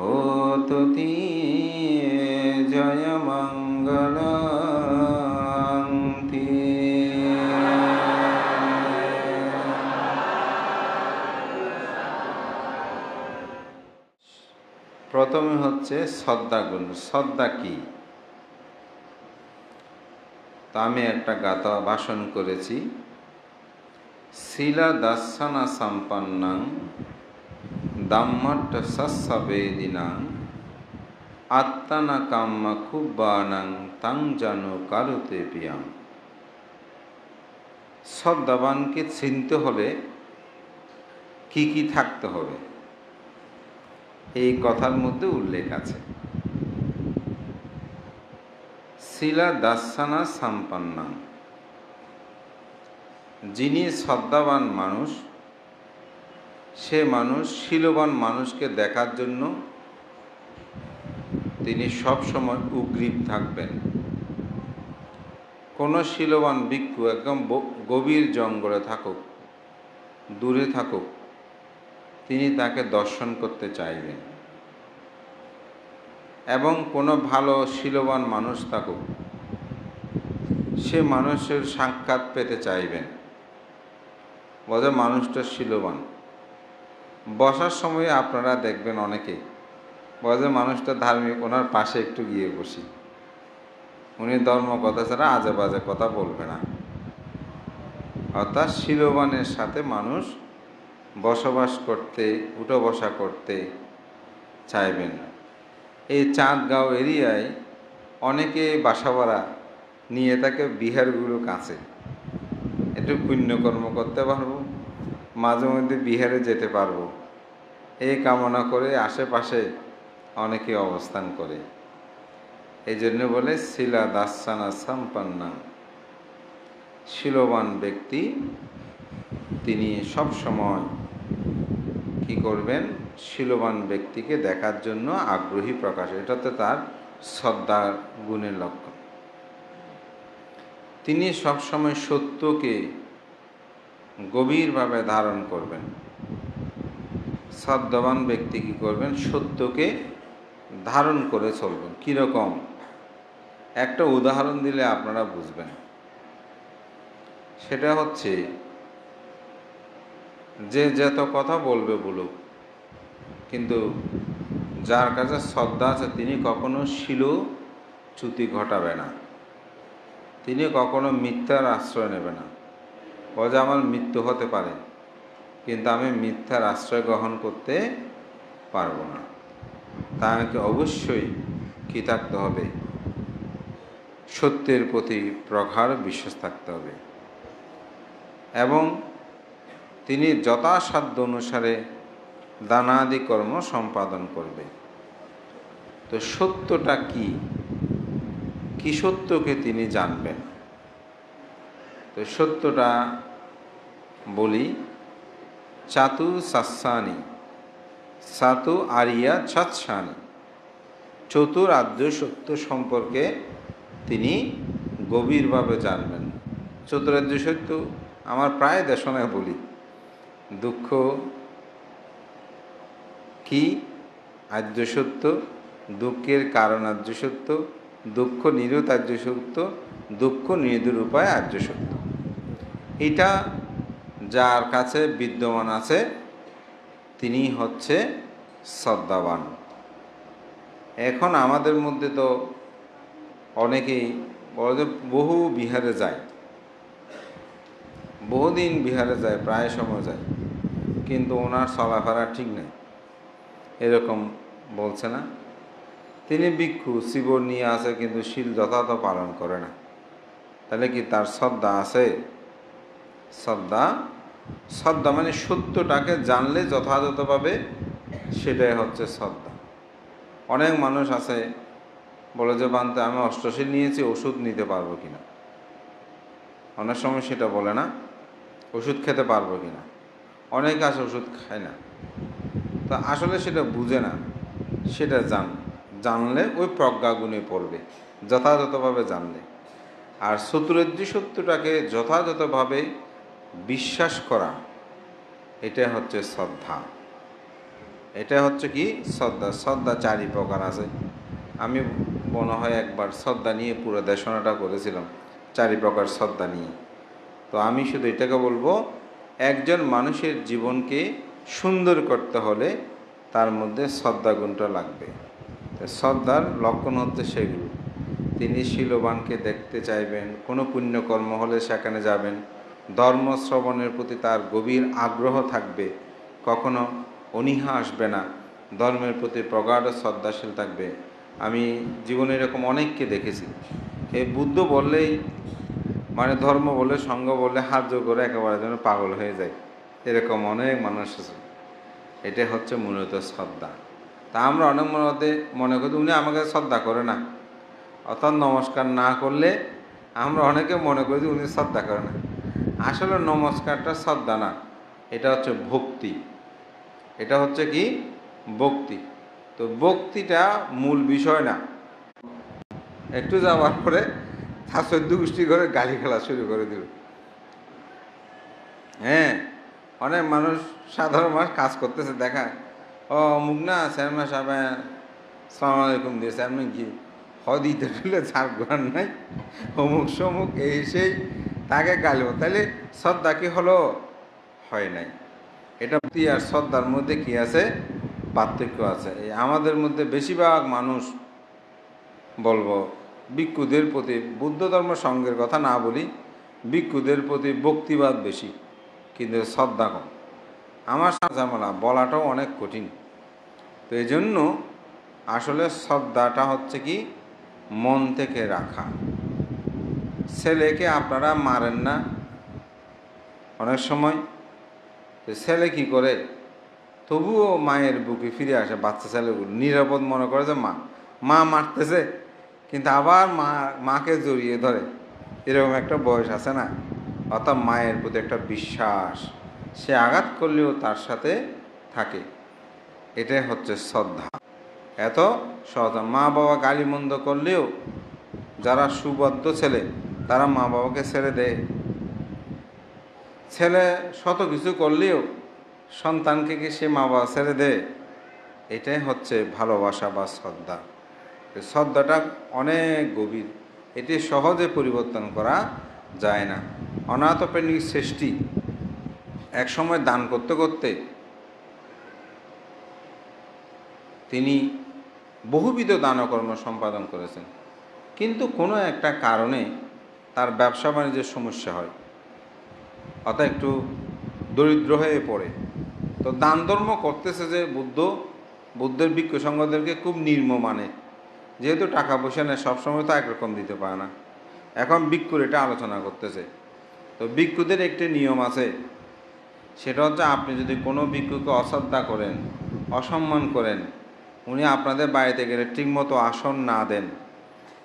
होतुति जय প্রথমে হচ্ছে শ্রদ্ধাগুণ শ্রদ্ধা কি তা আমি একটা গাথা ভাষণ করেছি শিলা দাসানা সম্পন্নাং দাম্মট সস্যবেদিনাং আত্মানা কাম্মা খুব্বানাং তাং জানু কারুতে পিয়াং শ্রদ্ধাবানকে চিনতে হলে কি কি থাকতে হবে এই কথার মধ্যে উল্লেখ আছে শিলা দাসানা সাম্পান্না যিনি শ্রদ্ধাবান মানুষ সে মানুষ, শিলবান মানুষকে দেখার জন্য তিনি সব সময় উগ্রীব থাকবেন। কোনো শিলবান ভিক্ষু একদম গভীর জঙ্গলে থাকুক, দূরে থাকুক, তিনি তাকে দর্শন করতে চাইবেন। এবং কোনো ভালো শিলবান মানুষ থাকুক, সে মানুষের সাক্ষাৎ পেতে চাইবেন। বলে মানুষটা শিলবান। বসার সময় আপনারা দেখবেন অনেকে বলে মানুষটা ধার্মিক, ওনার পাশে একটু গিয়ে বসি। উনি ধর্ম কথা ছাড়া আজে বাজে কথা বলবে না। অর্থাৎ শিলবানের সাথে মানুষ বসবাস করতে উঠো বসা করতে চাইবেন এই চাঁদগাঁও এরিয়ায় অনেকে বাসা ভাড়া নিয়ে থাকে বিহারগুলো কাছে। একটু পুণ্যকর্ম করতে পারব, মাঝে মধ্যে বিহারে যেতে পারব। এই কামনা করে আশেপাশে অনেকে অবস্থান করে। এই জন্য বলে শিলা দাসানা সম্পন্না। শিলবান ব্যক্তি, তিনি সব সময় কি করবেন? শিলবান ব্যক্তিকে দেখার জন্য আগ্রহী প্রকাশ। এটাতে তার শ্রদ্ধা গুণের লক্ষণ। তিনি সবসময় সত্যকে গভীরভাবে ধারণ করবেন। শ্রদ্ধাবান ব্যক্তি কী করবেন? সত্যকে ধারণ করে চলবেন। কীরকম? একটা উদাহরণ দিলে আপনারা বুঝবেন। সেটা হচ্ছে, যে যত কথা বলবে বলুক, কিন্তু যার কাছে শ্রদ্ধা আছে, তিনি কখনো শিল চ্যুতি ঘটাবে না। তিনি কখনো মিথ্যার আশ্রয় নেবে না। বলে আমার মৃত্যু হতে পারে কিন্তু আমি মিথ্যার আশ্রয় গ্রহণ করতে পারব না। তা আমাকে অবশ্যই কী থাকতে হবে? সত্যের প্রতি প্রগাঢ় বিশ্বাস থাকতে হবে। এবং তিনি যথাসাধ্য অনুসারে দানাদি কর্ম সম্পাদন করবে। তো সত্যটা কি? কি সত্যকে তিনি জানবেন? তো সত্যটা বলি চাতু সাসানি সাতু আরিয়া ছাৎসানি চতুর আদ্য সত্য সম্পর্কে তিনি গভীরভাবে জানবেন চতুরাদ্য সত্য আমার প্রায় দেশনায় বলি দুঃখ কি আর্য সত্য দুঃখের কারণ আর্য সত্য দুঃখ নিরুত আর্য সত্য দুঃখ নিরুর উপায় আর্য সত্য এটা যার কাছে বিদ্যমান আছে, তিনি হচ্ছে শ্রদ্ধাবান। এখন আমাদের মধ্যে তো অনেকেই যে বহু বিহারে যায়। বহুদিন বিহারে যায়, প্রায় সময় যায়। কিন্তু ওনার চলাফেরা ঠিক নেই। এরকম বলছে না। তিনি ভিক্ষু শিবর নিয়ে আসে, কিন্তু শিল যথাযথ পালন করে না। তাহলে কি তার শ্রদ্ধা আছে? শ্রদ্ধা শ্রদ্ধা মানে সত্যটাকে জানলে যথাযথভাবে সেটাই হচ্ছে শ্রদ্ধা অনেক মানুষ আছে, বলে যে, বানতে, আমি অষ্টশীল নিয়েছি, ওষুধ নিতে পারব কিনা? অনেক সময় সেটা বলে না, ওষুধ খেতে পারব কিনা? অনেক আছে ওষুধ খায় না। তা আসলে সেটা বুঝে না, সেটা জান, জানলে ওই প্রজ্ঞাগুণে পড়বে, যথাযথভাবে জানলে। আর চতুরজ্জি সত্যটাকে যথাযথভাবে বিশ্বাস করা, এটা হচ্ছে শ্রদ্ধা। এটা হচ্ছে কি? শ্রদ্ধা। শ্রদ্ধা চারি প্রকার আছে। আমি মনে হয় একবার শ্রদ্ধা নিয়ে পুরো দেশনাটা করেছিলাম চারি প্রকার শ্রদ্ধা নিয়ে। তো আমি শুধু এটাকে বলব, একজন মানুষের জীবনকে সুন্দর করতে হলে তার মধ্যে শ্রদ্ধা গুণটা লাগবে। শ্রদ্ধার লক্ষণ হচ্ছে সেগুলো। তিনি শিলবানকে দেখতে চাইবেন, কোনো পুণ্যকর্ম হলে সেখানে যাবেন ধর্ম শ্রবণের প্রতি তার গভীর আগ্রহ থাকবে। কখনো অনীহা আসবে না। ধর্মের প্রতি প্রগাঢ় শ্রদ্ধাশীল থাকবে। আমি জীবনে এরকম অনেককে দেখেছি। এই বুদ্ধ বললেই মানে ধর্ম বলে সঙ্গ বললে হাত জোর করে একেবারে যেন পাগল হয়ে যায়। এরকম অনেক মানুষ আছে। এটা হচ্ছে মূলত শ্রদ্ধা। তা আমরা অনেক মধ্যে মনে করি, উনি আমাকে শ্রদ্ধা করে না। অর্থাৎ নমস্কার না করলে আমরা অনেকে মনে করি উনি শ্রদ্ধা করে না। আসলে নমস্কারটা শ্রদ্ধা না এটা হচ্ছে ভক্তি। এটা হচ্ছে কি? ভক্তি। তো ভক্তিটা মূল বিষয় না। একটু যাওয়ার পরে তার চোদ্দ গোষ্ঠী করে গালি খেলা শুরু করে দিল। হ্যাঁ অনেক মানুষ সাধারণ মানুষ কাজ করতেছে দেখা ও, মুখ না চেয়ারম্যান সাহেব, সালাম আলাইকুম দিয়ে চেয়ারম্যান কি? হদিতে ফেলে ছাড় ঘোরার নাই। অমুক সমুক এই সেই তাকে গালিব তাহলে শ্রদ্ধা কি হলো? হয় নাই। এটা ভক্তি আর শ্রদ্ধার মধ্যে কি আছে? পার্থক্য আছে। আমাদের মধ্যে বেশিরভাগ মানুষ, বলব, ভিক্ষুদের প্রতি বুদ্ধ ধর্ম সঙ্গের কথা না বলি, ভিক্ষুদের প্রতি ভক্তিবাদ বেশি, কিন্তু শ্রদ্ধা কম। আমার ঝামেলা বলাটাও অনেক কঠিন। তো এই জন্য আসলে শ্রদ্ধাটা হচ্ছে কি, মন থেকে রাখা। ছেলেকে আপনারা মারেন না। অনেক সময় ছেলে কি করে? তবুও মায়ের বুকে ফিরে আসে বাচ্চা ছেলেগুলো, নিরাপদ মনে করে যে, মা মা মারতেছে। কিন্তু আবার মা, মাকে জড়িয়ে ধরে। এরকম একটা বয়স আছে না? অর্থাৎ মায়ের প্রতি একটা বিশ্বাস। সে আঘাত করলেও তার সাথে থাকে। এটাই হচ্ছে শ্রদ্ধা। এত সহজ। মা বাবা গালি মন্দ করলেও যারা সুবদ্ধ ছেলে তারা মা বাবাকে ছেড়ে দেয়। ছেলে শত কিছু করলেও সন্তানকে কি সে মা বাবা ছেড়ে দেয়? এটাই হচ্ছে ভালোবাসা বা শ্রদ্ধা। শ্রদ্ধাটা অনেক গভীর। এটি সহজে পরিবর্তন করা যায় না। অনাথপ্রেমিক সৃষ্টি এক সময় দান করতে করতে তিনি বহুবিধ দানকর্ম সম্পাদন করেছেন। কিন্তু কোনো একটা কারণে তার ব্যবসা বাণিজ্যের সমস্যা হয়। অর্থাৎ একটু দরিদ্র হয়ে পড়ে। তো দান ধর্ম করতেছে যে বুদ্ধ, বুদ্ধের ভিক্ষু সংঘদেরকে খুব নির্ম মানে। যেহেতু টাকা পয়সা নেয় সবসময় তো একরকম দিতে পারে না। এখন ভিক্ষুর এটা আলোচনা করতেছে। তো ভিক্ষুদের একটি নিয়ম আছে। সেটা হচ্ছে আপনি যদি কোনো ভিক্ষুকে অশ্রদ্ধা করেন, অসম্মান করেন, উনি আপনাদের বাড়িতে গেলে ঠিকমতো আসন না দেন।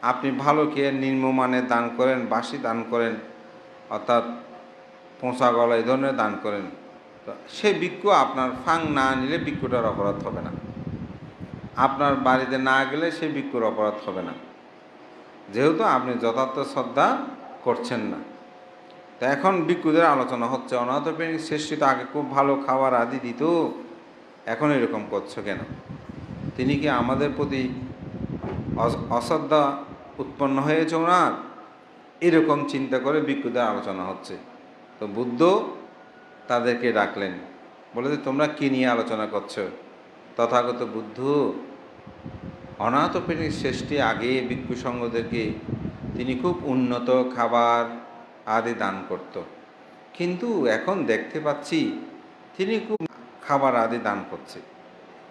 আপনি ভালো খেয়ে নিম্নমানের দান করেন বাসি দান করেন, অর্থাৎ পোঁচা গলা এই ধরনের দান করেন, তো সে ভিক্ষু আপনার ফাং না নিলে ভিক্ষুটার অপরাধ হবে না। আপনার বাড়িতে না গেলে সে ভিক্ষুর অপরাধ হবে না। যেহেতু আপনি যথার্থ শ্রদ্ধা করছেন না। তো এখন ভিক্ষুদের আলোচনা হচ্ছে অনাথপ্রেমিক শ্রেষ্ঠী তো আগে খুব ভালো খাবার আদি দিত, এখন এরকম করছ কেন? তিনি কি আমাদের প্রতি অশ্রদ্ধা উৎপন্ন হয়েছে ওনার। এরকম চিন্তা করে ভিক্ষুদের আলোচনা হচ্ছে। তো বুদ্ধ তাদেরকে ডাকলেন, বলে যে, তোমরা কী নিয়ে আলোচনা করছ? তথাগত বুদ্ধ অনাথপ্রেমিক শ্রেষ্ঠী আগে ভিক্ষু সঙ্গদেরকে তিনি খুব উন্নত খাবার আদি দান করত। কিন্তু এখন দেখতে পাচ্ছি তিনি খুব খাবার আদি দান করছে।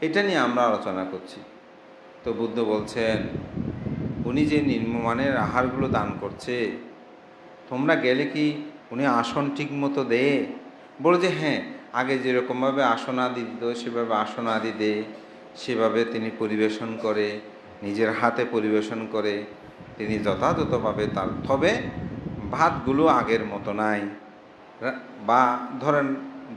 এটা নিয়ে আমরা আলোচনা করছি। তো বুদ্ধ বলছেন, উনি যে নিম্নমানের আহারগুলো দান করছে, তোমরা গেলে কি উনি আসন ঠিক মতো দে বলে যে হ্যাঁ আগে যেরকমভাবে আসন আদি দিত সেভাবে আসন আদি দে সেভাবে তিনি পরিবেশন করে, নিজের হাতে পরিবেশন করে, তিনি যথাযথভাবে তার, তবে ভাতগুলো আগের মতো নাই। বা ধরেন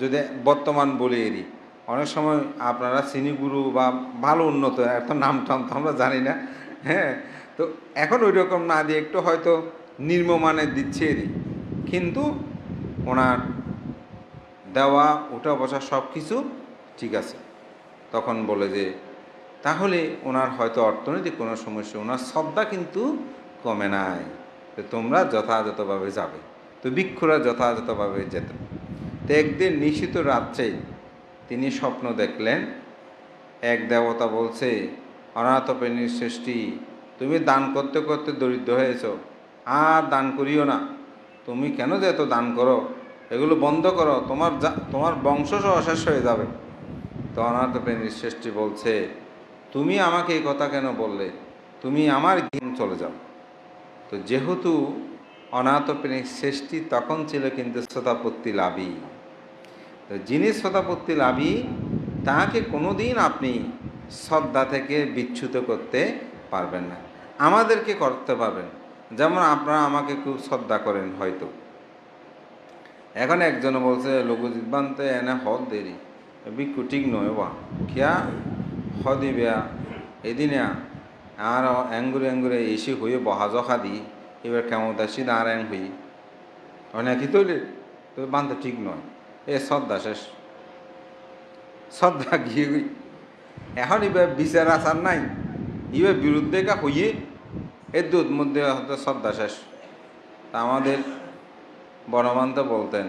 যদি বর্তমান বলি এরই অনেক সময় আপনারা চিনিগুরু বা ভালো উন্নত এত নাম টাম তো আমরা জানি না হ্যাঁ? তো এখন ওই রকম না দিয়ে একটু হয়তো নির্মমানের দিচ্ছে কিন্তু ওনার দেওয়া, উঠা বসা সব কিছু ঠিক আছে। তখন বলে যে, তাহলে ওনার হয়তো অর্থনৈতিক কোনো সমস্যা, ওনার শ্রদ্ধা কিন্তু কমে নাই। তো তোমরা যথাযথভাবে যাবে। তো ভিক্ষুরা যথাযথভাবে যেত। তো একদিন নিশ্চিত রাত্রে তিনি স্বপ্ন দেখলেন। এক দেবতা বলছে, অনাথ প্রেণীর সৃষ্টি, তুমি দান করতে করতে দরিদ্র হয়েছ, আর দান করিও না। তুমি কেন যে এত দান করো? এগুলো বন্ধ করো, তোমার তোমার বংশ সহ শেষ হয়ে যাবে। তো অনাথ প্রেণীর সৃষ্টি বলছে, তুমি আমাকে এই কথা কেন বললে? তুমি আমার দিন চলে যাও। তো যেহেতু অনাথ প্রেণীর সৃষ্টি তখন ছিল কিন্তু শ্রোতাপত্তি লাভী তো যিনি শ্রোতাপত্তি লাভী তাকে কোনোদিন আপনি শ্রদ্ধা থেকে বিচ্যুত করতে পারবেন না। আমাদেরকে করতে পারবেন। যেমন আপনারা আমাকে খুব শ্রদ্ধা করেন হয়তো। এখন একজন বলছে বানতে এনে হদ দেরি। বিক্ষু ঠিক নয় বা। কিয়া হদি বেয়া এদিনে আর এঙ্গুরে এঙ্গুরে এসি হয়ে বহা জখা দি এবার কেমন দাসি এং হই? অনেক তৈরি তো বানতে ঠিক নয়। এ শ্রদ্ধা শেষ। শ্রদ্ধা গিয়ে এখন এবার বিচার আসার নাই এবার বিরুদ্ধে কা হইয়ে এর দুধ মধ্যে হয়তো শ্রদ্ধা শেষ। তা আমাদের বনমান্ত বলতেন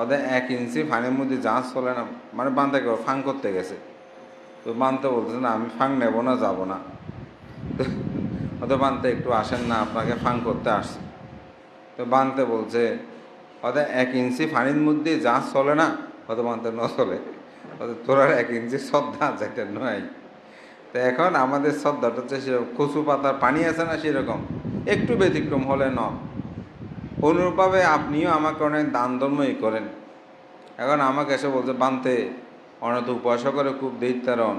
ওদের এক ইঞ্চি ফানের মধ্যে জাহাজ চলে না মানে বান্ধে ফাং করতে গেছে। তো বানতে বলতেছে, না, আমি ফাং নেব না, যাব না। তো ওদের বানতে একটু আসেন না, আপনাকে ফাং করতে আসছে। তো বানতে বলছে ওদের এক ইঞ্চি ফানির মধ্যে জাহাজ চলে না ওদের বানতে ন চলে ওদের তোরার এক ইঞ্চি শ্রদ্ধা যেটা নয় তো এখন আমাদের শ্রদ্ধাটা হচ্ছে সেরকম, কচু পাতার পানি আছে না সেরকম, একটু ব্যতিক্রম হলে ন। অনুরূপভাবে আপনিও আমাকে অনেক দান ধর্মই করেন। এখন আমাকে এসে বলছে, বানতে অনত উপাসকরে খুব দৈত্যারণ।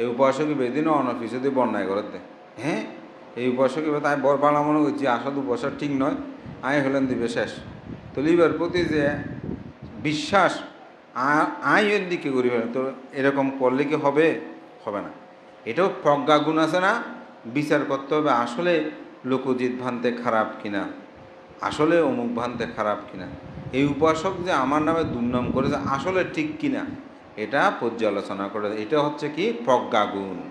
এই উপাসকই বেদিনও অনফিসে দিয়ে বন্যায় করে দে। হ্যাঁ এই উপাসকই তাই বর বাড়া মনে করছি, আসলে উপাসক ঠিক নয় আয় হলেন দিবে শেষ তো লিবার প্রতি যে বিশ্বাস, আ- আই দিকে ফেলেন তো এরকম করলে কি হবে? হবে না। এটাও প্রজ্ঞা গুণ আছে না? বিচার করতে হবে, আসলে লোকজিৎ ভান্তে খারাপ কিনা? আসলে অমুক ভান্তে খারাপ কিনা? এই উপাসক যে আমার নামে দুর্নাম করেছে, আসলে ঠিক কিনা? এটা পর্যালোচনা করে, এটা হচ্ছে কি? প্রজ্ঞাগুণ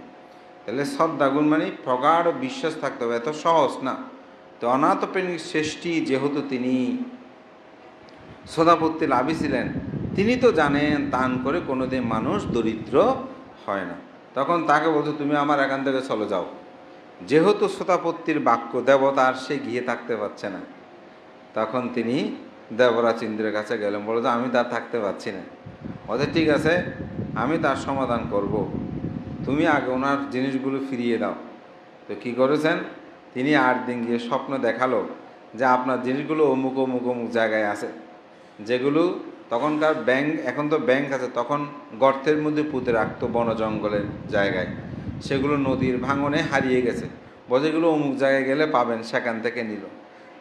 তাহলে শ্রদ্ধাগুণ মানে প্রগাঢ় বিশ্বাস থাকতে হবে, এত সহজ না। তো অনাথ প্রেমিক সৃষ্টি যেহেতু তিনি সদাপত্তি লাভী ছিলেন। তিনি তো জানেন দান করে কোনোদিন মানুষ দরিদ্র হয় না। তখন তাকে বলতো তুমি আমার এখান থেকে চলে যাও। যেহেতু শ্রোতাপত্তির বাক্য দেবতা আর সে গিয়ে থাকতে পারছে না। তখন তিনি দেবরাজ ইন্দ্রের কাছে গেলেন বলে যে আমি তার থাকতে পারছি না। ওদের ঠিক আছে, আমি তার সমাধান করব। তুমি আগে ওনার জিনিসগুলো ফিরিয়ে দাও। তো কি করেছেন? তিনি আট দিন গিয়ে স্বপ্ন দেখাল যে আপনার জিনিসগুলো অমুক অমুক অমুক জায়গায় আছে। যেগুলো তখনকার ব্যাংক, এখন তো ব্যাংক আছে, তখন গর্তের মধ্যে পুঁতে রাখতো বন জঙ্গলের জায়গায়। সেগুলো নদীর ভাঙনে হারিয়ে গেছে। বজেগুলো অমুক জায়গায় গেলে পাবেন, সেখান থেকে নিল।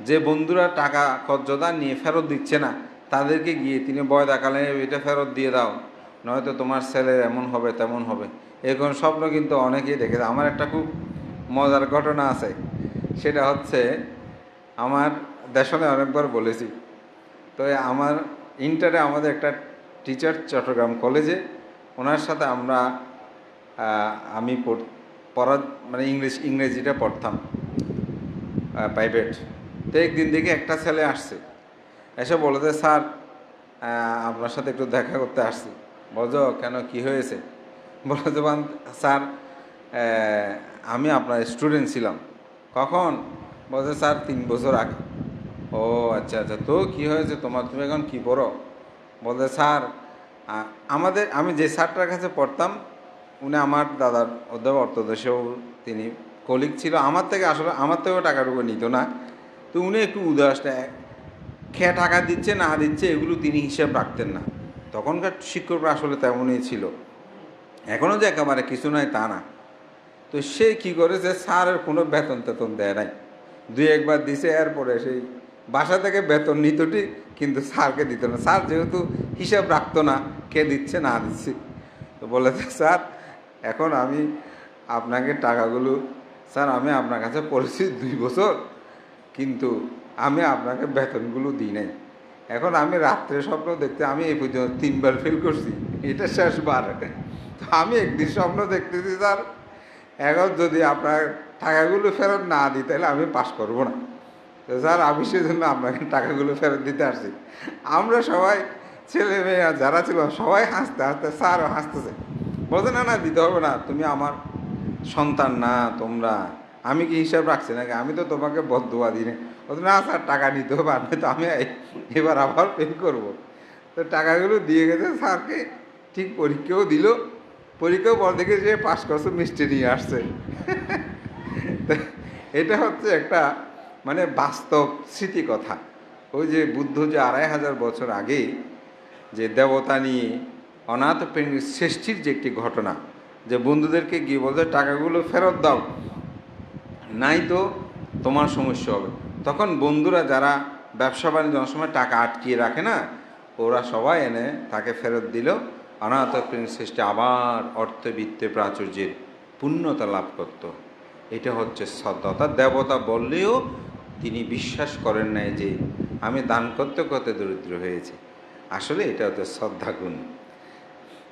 যে বন্ধুরা টাকা কর্জদা নিয়ে ফেরত দিচ্ছে না, তাদেরকে গিয়ে তিনি বয় দেখালেন এটা ফেরত দিয়ে দাও। নয়তো তোমার ছেলের এমন হবে, তেমন হবে। এরকম স্বপ্ন কিন্তু অনেকেই দেখেছে আমার একটা খুব মজার ঘটনা আছে। সেটা হচ্ছে, আমার দেশনে অনেকবার বলেছি তো আমার ইন্টারে আমাদের একটা টিচার চট্টগ্রাম কলেজে ওনার সাথে আমরা আমি পড়- মানে ইংলিশ, ইংরেজিটা পড়তাম প্রাইভেট তো একদিন দেখে একটা ছেলে আসছে, এসে বলে যে স্যার আপনার সাথে একটু দেখা করতে আসছি। বলছো কেন, কি হয়েছে? বলে যে স্যার আমি আপনার স্টুডেন্ট ছিলাম। কখন? বলছে, স্যার, তিন বছর আগে। ও আচ্ছা আচ্ছা। তো কি হয়েছে তোমার? তুমি এখন কি পড়ো? বলতে স্যার আমাদের, আমি যে স্যারটার কাছে পড়তাম, উনি আমার দাদার অধ্যাপক অর্থদেশেও তিনি কলিগ ছিল। আমার থেকে আসলে, আমার থেকেও টাকাটুকু নিত না। তো উনি একটু উদাস খেয়ে টাকা দিচ্ছে, না দিচ্ছে, এগুলো তিনি হিসাব রাখতেন না। তখনকার শিক্ষকরা আসলে তেমনই ছিল। এখনও যে একেবারে কিছু নয় তা না। তো সে কি করেছে, স্যারের কোনো বেতন তেতন দেয় নাই। দুই একবার দিছে, এরপরে সেই বাসা থেকে বেতন নিত ঠিক কিন্তু স্যারকে দিত না। স্যার যেহেতু হিসাব রাখতো না, কে দিচ্ছে, না দিচ্ছে। তো বলেছে স্যার, এখন আমি আপনাকে টাকাগুলো, স্যার, আমি আপনার কাছে পড়েছি দুই বছর, কিন্তু আমি আপনাকে বেতনগুলো দিই নাই। এখন আমি রাত্রে স্বপ্ন দেখতে, আমি এই পর্যন্ত তিনবার ফেল করছি। এটা শেষবার তো আমি একদিন স্বপ্ন দেখতেছি, স্যার, এখন যদি আপনার টাকাগুলো ফেরত না দিই, তাহলে আমি পাস করব না। স্যার, আমি সেজন্য আপনাকে টাকাগুলো ফেরত দিতে আসছি। আমরা সবাই ছেলে মেয়ে যারা ছিল সবাই হাসতে হাসতে স্যারও হাসতেছে। বলছে, না না, দিতে হবে না, তুমি আমার সন্তান না, তোমরা। আমি কি হিসাব রাখছি নাকি? আমি তো তোমাকে বদুয়া দিই না। বলছে, না, স্যার, টাকা নিতে হবে আমি তো আমি এবার আবার পে করব। তো টাকাগুলো দিয়ে গেছে, স্যারকে ঠিক পরীক্ষাও দিল। পরীক্ষাও পর দেখে যে পাশ করছে, মিষ্টি নিয়ে আসছে। এটা হচ্ছে একটা মানে বাস্তব স্মৃতি কথা। ওই যে বুদ্ধ যে আড়াই হাজার বছর আগে যে দেবতা নিয়ে অনাথ প্রেমীর সৃষ্টির যে একটি ঘটনা, যে বন্ধুদেরকে গিয়ে বলতে টাকাগুলো ফেরত দাও, নাই তো তোমার সমস্যা হবে। তখন বন্ধুরা যারা ব্যবসা বাণিজ্য সময় টাকা আটকিয়ে রাখে না, ওরা সবাই এনে তাকে ফেরত দিল। অনাথ প্রেম সৃষ্টি আবার অর্থবিত্তে প্রাচুর্যের পূর্ণতা লাভ করত। এটা হচ্ছে অর্থাৎ দেবতা বললেও তিনি বিশ্বাস করেন নাই যে আমি দান করতে করতে দরিদ্র হয়েছি। আসলে এটা হচ্ছে শ্রদ্ধাগুণ।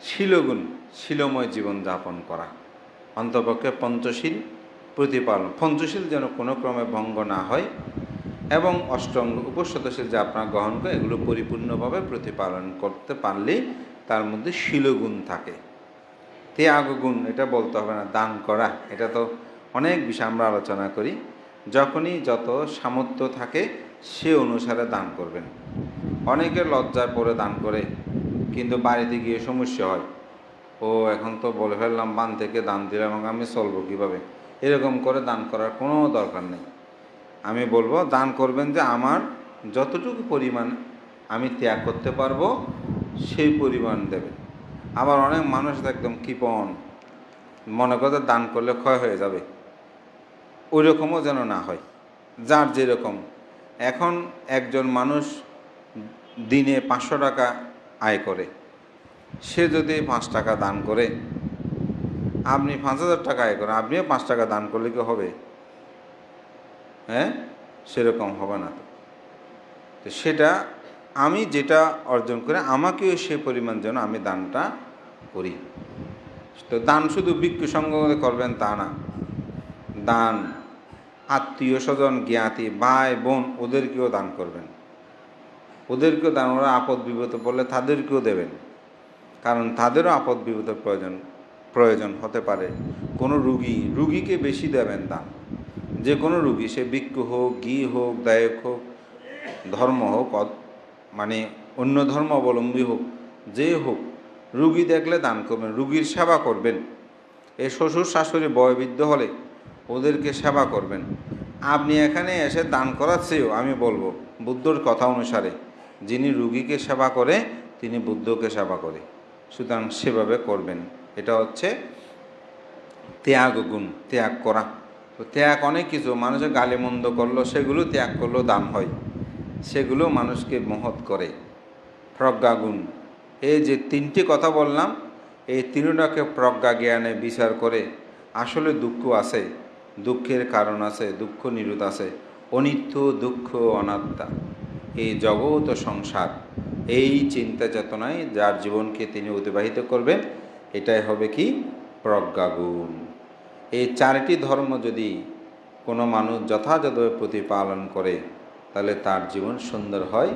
শিলগুণ, শিলময় জীবন যাপন করা। অন্তপক্ষে পঞ্চশীল প্রতিপালন। পঞ্চশীল যেন কোনো ক্রমে ভঙ্গ না হয় এবং অষ্টঙ্গ উপশতশীল যে আপনার গ্রহণ করে এগুলো পরিপূর্ণভাবে প্রতিপালন করতে পারলে তার মধ্যে শিলগুণ থাকে। ত্যাগ গুণ এটা বলতে হবে না, দান করা। এটা তো অনেক বিষয় আমরা আলোচনা করি। যখনই যত সামর্থ্য থাকে, সে অনুসারে দান করবেন। অনেকে লজ্জায় পড়ে দান করে, কিন্তু বাড়িতে গিয়ে সমস্যা হয়। ও, এখন তো বলে ফেললাম, বান থেকে দান দিলাম এবং আমি চলবো কীভাবে? এরকম করে দান করার কোনো দরকার নেই। আমি বলব, দান করবেন যে আমার যতটুকু পরিমাণ আমি ত্যাগ করতে পারব, সেই পরিমাণ দেবেন। আবার অনেক মানুষ একদম কৃপণ। মনে করে দান করলে ক্ষয় হয়ে যাবে। ওই রকমও যেন না হয়, যার যেরকম। এখন একজন মানুষ দিনে পাঁচশো টাকা আয় করে, সে যদি পাঁচ টাকা দান করে, আপনি পাঁচ হাজার টাকা আয় করেন, আপনিও পাঁচ টাকা দান করলে কি হবে? হ্যাঁ? সেরকম হবে না তো। সেটা আমি যেটা অর্জন করে, আমাকেও সে পরিমাণ যেন আমি দানটা করি। তো দান শুধু ভিক্ষু সঙ্গ করবেন তা না। দান আত্মীয় স্বজন জ্ঞাতি, ভাই, বোন ওদেরকেও দান করবেন। ওদেরকেও দান, ওরা আপদ বিপদে পড়লে তাদেরকেও দেবেন। কারণ তাদেরও আপদ বিপদের প্রয়োজন প্রয়োজন হতে পারে। কোনো রুগী, রুগীকে বেশি দেবেন দান। যে কোনো রুগী, সে ভিক্ষু হোক ঘি হোক, দায়ক হোক, ধর্ম হোক মানে অন্য ধর্ম অবলম্বী হোক, যে হোক, রুগী দেখলে দান করবেন, রুগীর সেবা করবেন। এ শ্বশুর শাশুড়ি বয়বৃদ্ধ হলে ওদেরকে সেবা করবেন। আপনি এখানে এসে দান করার চেয়েও আমি বলব, বুদ্ধর কথা অনুসারে। যিনি রুগীকে সেবা করে, তিনি বুদ্ধকে সেবা করে। সুতরাং সেভাবে করবেন। এটা হচ্ছে ত্যাগ গুণ, ত্যাগ করা। তো ত্যাগ অনেক কিছু মানুষের গালি মন্দ করল, সেগুলো ত্যাগ করলেও দান হয়। সেগুলো মানুষকে মহৎ করে। প্রজ্ঞাগুণ এই যে তিনটি কথা বললাম, এই তিনটাকে প্রজ্ঞা জ্ঞানে বিচার করে আসলে দুঃখ আছে। দুঃখের কারণ আছে, দুঃখ নিরুত আছে, অনিত্য, দুঃখ, অনাত্মা। এই জগৎ ও সংসার, এই চিন্তা চেতনায় যার জীবনকে তিনি অতিবাহিত করবেন, এটাই হবে কি? প্রজ্ঞাগুণ। এই চারটি ধর্ম যদি কোনো মানুষ যথাযথভাবে প্রতিপালন করে, তাহলে তার জীবন সুন্দর হয়।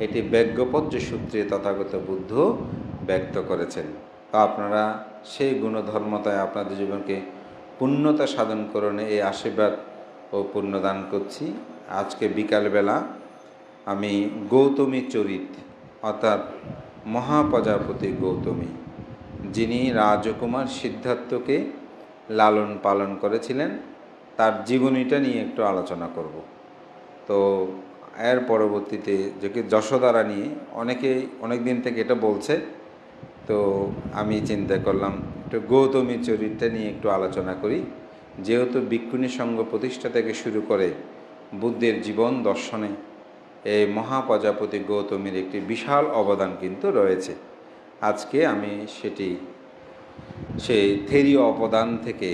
এটি ব্যজ্ঞপদ্য সূত্রে তথাগত বুদ্ধ ব্যক্ত করেছেন। তো আপনারা সেই গুণধর্মতায় আপনাদের জীবনকে পূর্ণতা সাধন করণে এই আশীর্বাদ ও পুণ্যদান করছি। আজকে বিকালবেলা আমি গৌতমী চরিত, অর্থাৎ মহাপ্রজাপতি গৌতমী, যিনি রাজকুমার সিদ্ধার্থকে লালন পালন করেছিলেন, তার জীবনীটা নিয়ে একটু আলোচনা করব। তো এর পরবর্তীতে যে কি যশোদারা নিয়ে অনেকেই অনেক দিন থেকে এটা বলছে, তো আমি চিন্তা করলাম একটু গৌতমী চরিত্রটা নিয়ে একটু আলোচনা করি। যেহেতু বিক্ষুণী সঙ্গ প্রতিষ্ঠা থেকে শুরু করে বুদ্ধের জীবন দর্শনে এই মহাপ্রজাপতি গৌতমীর একটি বিশাল অবদান কিন্তু রয়েছে। আজকে আমি সেটি, সেই থেরি অবদান থেকে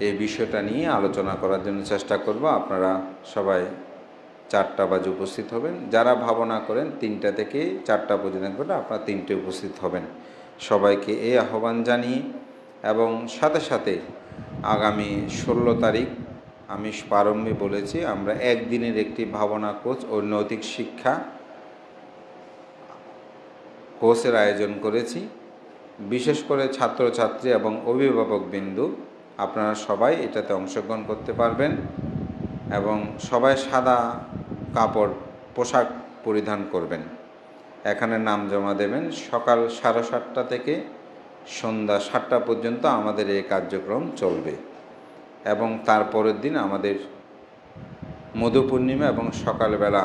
এই বিষয়টা নিয়ে আলোচনা করার জন্য চেষ্টা করব। আপনারা সবাই চারটা বাজে উপস্থিত হবেন। যারা ভাবনা করেন তিনটা থেকে চারটা পর্যন্ত করে আপনারা তিনটে উপস্থিত হবেন। সবাইকে এই আহ্বান জানিয়ে এবং সাথে সাথে আগামী ষোলো তারিখ আমি প্রারম্ভে বলেছি, আমরা একদিনের একটি ভাবনা কোচ ও নৈতিক শিক্ষা কোর্সের আয়োজন করেছি। বিশেষ করে ছাত্রছাত্রী এবং অভিভাবক বিন্দু, আপনারা সবাই এটাতে অংশগ্রহণ করতে পারবেন এবং সবাই সাদা কাপড়, পোশাক পরিধান করবেন। এখানে নাম জমা দেবেন। সকাল সাড়ে সাতটা থেকে সন্ধ্যা সাতটা পর্যন্ত আমাদের এই কার্যক্রম চলবে। এবং তারপরের দিন আমাদের মধু পূর্ণিমা এবং সকালবেলা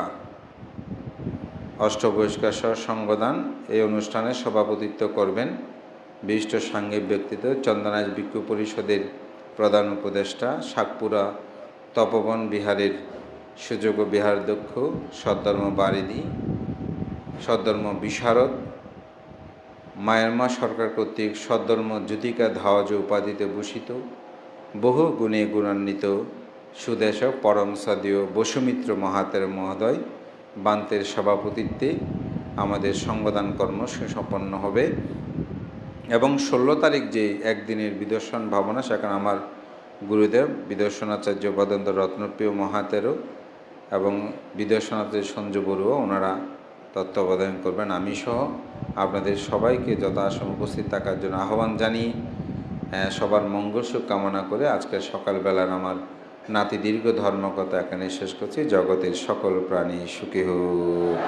অষ্টবহিষ্কার সহ সংবাদান এই অনুষ্ঠানে সভাপতিত্ব করবেন বিশিষ্ট সাংঘিক ব্যক্তিত্ব, চন্দনাজ ভিক্ষু পরিষদের প্রধান উপদেষ্টা সাকপুরা তপবন বিহারের সুযোগ্য বিহারাধ্যক্ষ সদ্ধর্ম বারিদি সদ্ধর্ম বিশারদ। মায়ানমা সরকার কর্তৃক সদ্ধর্ম জ্যোতিকা ধাওয়াজ উপাধিতে ভূষিত। বহু গুণে গুণান্বিত সুদেশ পরম সাদীয় বসুমিত্র মহাতের মহোদয় বান্তের সভাপতিত্বে আমাদের সংবাদান কর্ম সুসম্পন্ন হবে এবং ষোলো তারিখ যে একদিনের বিদর্শন ভাবনা, সেখানে আমার গুরুদেব বিদর্শনাচার্য বদন্ত রত্নপ্রিয় মহাতেরও এবং বিদর্শনাচার্য সঞ্জু বড়ুয়া ওনারা তত্ত্বাবধান করবেন। আমি সহ আপনাদের সবাইকে যথাসম উপস্থিত থাকার জন্য আহ্বান জানিয়ে সবার মঙ্গল সুখ কামনা করে আজকে সকালবেলার আমার নাতি দীর্ঘ ধর্মকথা এখানে শেষ করছি। জগতের সকল প্রাণী সুখী হোক।